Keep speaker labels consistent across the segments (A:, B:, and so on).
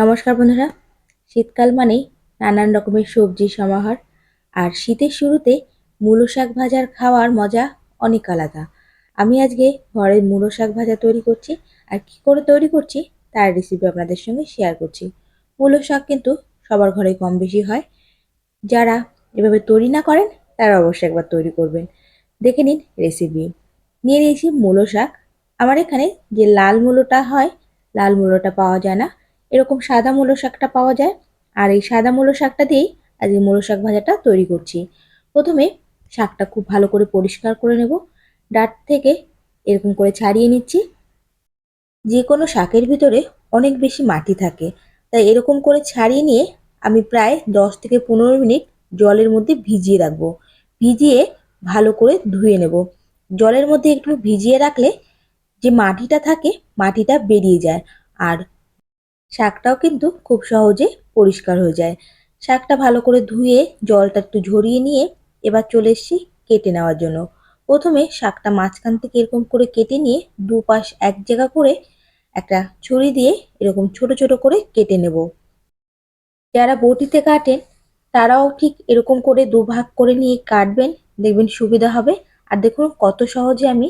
A: নমস্কার বন্ধুরা। শীতকাল মানেই নানান রকমের সবজির সমাহার, আর শীতের শুরুতে মূলো শাক ভাজার খাওয়ার মজা অনেক আলাদা। আমি আজকে ঘরের মূলো শাক ভাজা তৈরি করছি, আর কি করে তৈরি করছি তার রেসিপি আপনাদের সঙ্গে শেয়ার করছি। মূলো শাক কিন্তু সবার ঘরে কম বেশি হয়। যারা এভাবে তৈরি না করেন, তারা অবশ্যই একবার তৈরি করবেন। দেখে নিন রেসিপি নিয়ে নিয়েছি মূলো শাক। আমার এখানে যে লাল মূলোটা হয়, লাল মূলোটা পাওয়া যায় না। এরকম সাদা মূলো শাকটা পাওয়া যায়। আর এই সাদা মূলো শাকটা দিয়েই আজকে মূলো শাক ভাজাটা তৈরি করছি। প্রথমে শাকটা খুব ভালো করে পরিষ্কার করে নেব। ডাট থেকে এরকম করে ছাড়িয়ে নিচ্ছি। যে কোনো শাকের ভিতরে অনেক বেশি মাটি থাকে। তাই এরকম করে ছাড়িয়ে নিয়ে আমি প্রায় দশ থেকে পনেরো মিনিট জলের মধ্যে ভিজিয়ে রাখব। ভিজিয়ে ভালো করে ধুয়ে নেব। জলের মধ্যে একটু ভিজিয়ে রাখলে যে মাটিটা থাকে, মাটিটা বেরিয়ে যায়। আর শাকটাও কিন্তু খুব সহজে পরিষ্কার হয়ে যায়। শাকটা ভালো করে ধুয়ে জলটা একটু ঝরিয়ে নিয়ে এবার চলে এসেছি কেটে নেওয়ার জন্য। প্রথমে শাকটা মাঝখান থেকে এরকম করে কেটে নিয়ে দুপাশ এক জায়গা করে একটা ছুরি দিয়ে এরকম ছোট ছোট করে কেটে নেব। যারা বটিতে কাটেন, তারাও ঠিক এরকম করে দুভাগ করে নিয়ে কাটবেন, দেখবেন সুবিধা হবে। আর দেখুন কত সহজে আমি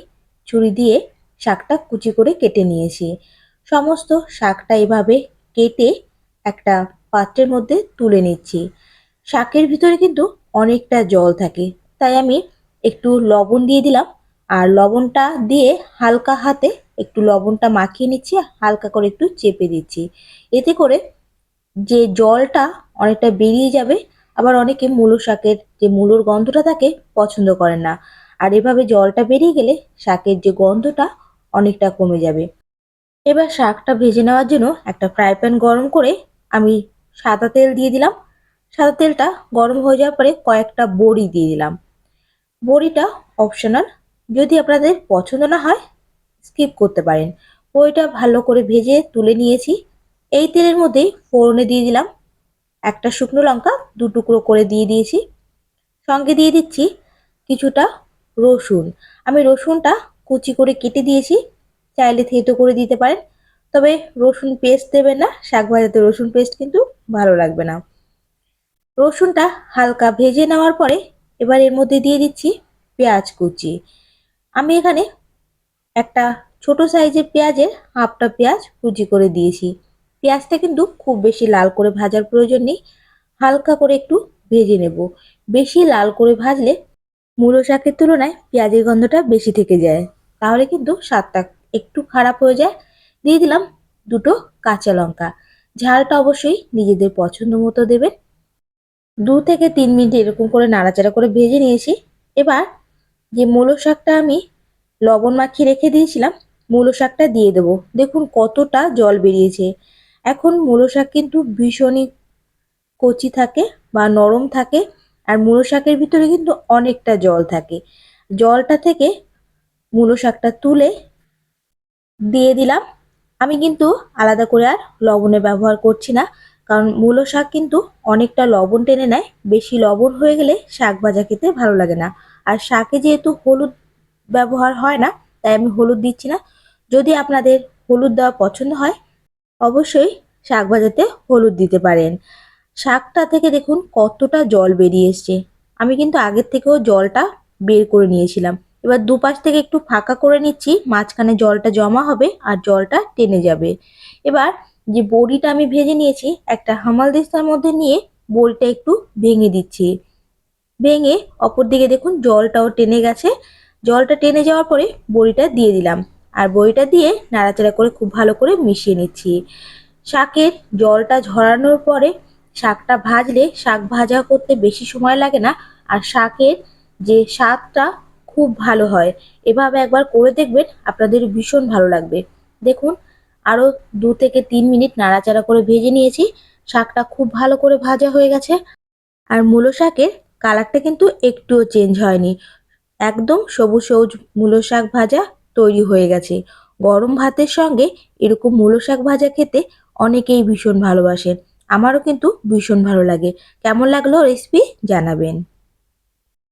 A: ছুরি দিয়ে শাকটা কুচি করে কেটে নিয়েছি। সমস্ত শাকটা এভাবে কেটে একটা পাত্রের মধ্যে তুলে নিচ্ছি। শাকের ভিতরে কিন্তু অনেকটা জল থাকে। তাই আমি একটু লবণ দিয়ে দিলাম। আর লবণটা দিয়ে হালকা হাতে একটু লবণটা মাখিয়ে নিচ্ছি হালকা করে একটু চেপে দিচ্ছি। এতে করে যে জলটা অনেকটা বেরিয়ে যাবে, আবার অনেকে মূলো শাকের যে মূলোর গন্ধটা থাকে পছন্দ করেন না। আর এভাবে জলটা বেরিয়ে গেলে শাকের যে গন্ধটা অনেকটা কমে যাবে। এবার শাকটা ভেজে নেওয়ার জন্য একটা ফ্রাই প্যান গরম করে আমি সাদা তেল দিয়ে দিলাম। সাদা তেলটা গরম হয়ে যাওয়ার পরে কয়েকটা বড়ি দিয়ে দিলাম। বড়িটা অপশনাল যদি আপনাদের পছন্দ না হয় স্কিপ করতে পারেন। বড়িটা ভালো করে ভেজে তুলে নিয়েছি। এই তেলের মধ্যেই ফোড়নে দিয়ে দিলাম। একটা শুকনো লঙ্কা দু টুকরো করে দিয়ে দিয়েছি। সঙ্গে দিয়ে দিচ্ছি কিছুটা রসুন। আমি রসুনটা কুচি করে কেটে দিয়েছি। চাইলে থেতো করে দিতে পারেন। তবে রসুন পেস্ট দেবেন না, শাক ভাজাতে রসুন পেস্ট কিন্তু ভালো লাগবে না। রসুনটা হালকা ভেজে নেওয়ার পরে এবার এর মধ্যে দিয়ে দিচ্ছি পেঁয়াজ কুচি। আমি এখানে একটা ছোট সাইজের পেঁয়াজের হাফটা পেঁয়াজ কুচি করে দিয়েছি। পেঁয়াজটা কিন্তু খুব বেশি লাল করে ভাজার প্রয়োজন নেই, হালকা করে একটু ভেজে নেব। বেশি লাল করে ভাজলে মূলো শাকের তুলনায় পেঁয়াজের গন্ধটা বেশি থেকে যায়, তাহলে কিন্তু স্বাদটা একটু খারাপ হয়ে যায়, দিয়ে দিলাম দুটো কাঁচা লঙ্কা। ঝালটা অবশ্যই নিজেদের পছন্দ মতো দেবেন। দু থেকে তিন মিনিট এরকম করে নাড়াচাড়া করে ভেজে নিয়েছি। এবার যে মূলো শাকটা আমি লবণ মাখিয়ে রেখে দিয়েছিলাম, মূলো শাকটা দিয়ে দেবো। দেখুন কতটা জল বেরিয়েছে। এখন মূলো শাক কিন্তু ভীষণই কচি থাকে বা নরম থাকে, আর মূলো শাকের ভিতরে কিন্তু অনেকটা জল থাকে। জলটা থেকে মূলো শাকটা তুলে দিয়ে দিলাম। আমি কিন্তু আলাদা করে আর লবণের ব্যবহার করছি না, কারণ মূলো শাক কিন্তু অনেকটা লবণ টেনে নেয়। বেশি লবণ হয়ে গেলে শাক ভাজা খেতে ভালো লাগে না। আর শাকে যেহেতু হলুদ ব্যবহার হয় না, তাই আমি হলুদ দিচ্ছি না। যদি আপনাদের হলুদ দেওয়া পছন্দ হয়, অবশ্যই শাক ভাজাতে হলুদ দিতে পারেন। শাকটা থেকে দেখুন কতটা জল বেরিয়ে এসছে। আমি কিন্তু আগের থেকেও জলটা বের করে নিয়েছিলাম। এবার দুপাশ থেকে একটু ফাঁকা করে নিচ্ছি, মাঝখানে জলটা জমা হবে আর জলটা টেনে যাবে। এবার যে বড়িটা আমি ভেজে নিয়েছি, একটা হামাল দিস্তার মধ্যে নিয়ে বড়িটা একটু ভেঙে দিচ্ছি। ভেঙে অপর দিকে দেখুন জলটাও টেনে গেছে। জলটা টেনে যাওয়ার পরে বড়িটা দিয়ে দিলাম। আর বড়িটা দিয়ে নাড়াচাড়া করে খুব ভালো করে মিশিয়ে নিচ্ছি। শাকের জলটা ঝরানোর পরে শাকটা ভাজলে শাক ভাজা করতে বেশি সময় লাগে না। আর শাকের যে স্বাদটা খুব ভালো হয়। এভাবে একবার করে দেখবেন আপনাদের ভীষণ ভালো লাগবে। দেখুন, আরও দু থেকে তিন মিনিট নাড়াচাড়া করে ভেজে নিয়েছি। শাকটা খুব ভালো করে ভাজা হয়ে গেছে। আর মূলো শাকের কালারটা কিন্তু একটুও চেঞ্জ হয়নি। একদম সবুজ সবুজ মূলো শাক ভাজা তৈরি হয়ে গেছে। গরম ভাতের সঙ্গে এরকম মূলো শাক ভাজা খেতে অনেকেই ভীষণ ভালোবাসেন আমারও কিন্তু ভীষণ ভালো লাগে। কেমন লাগল রেসিপি জানাবেন।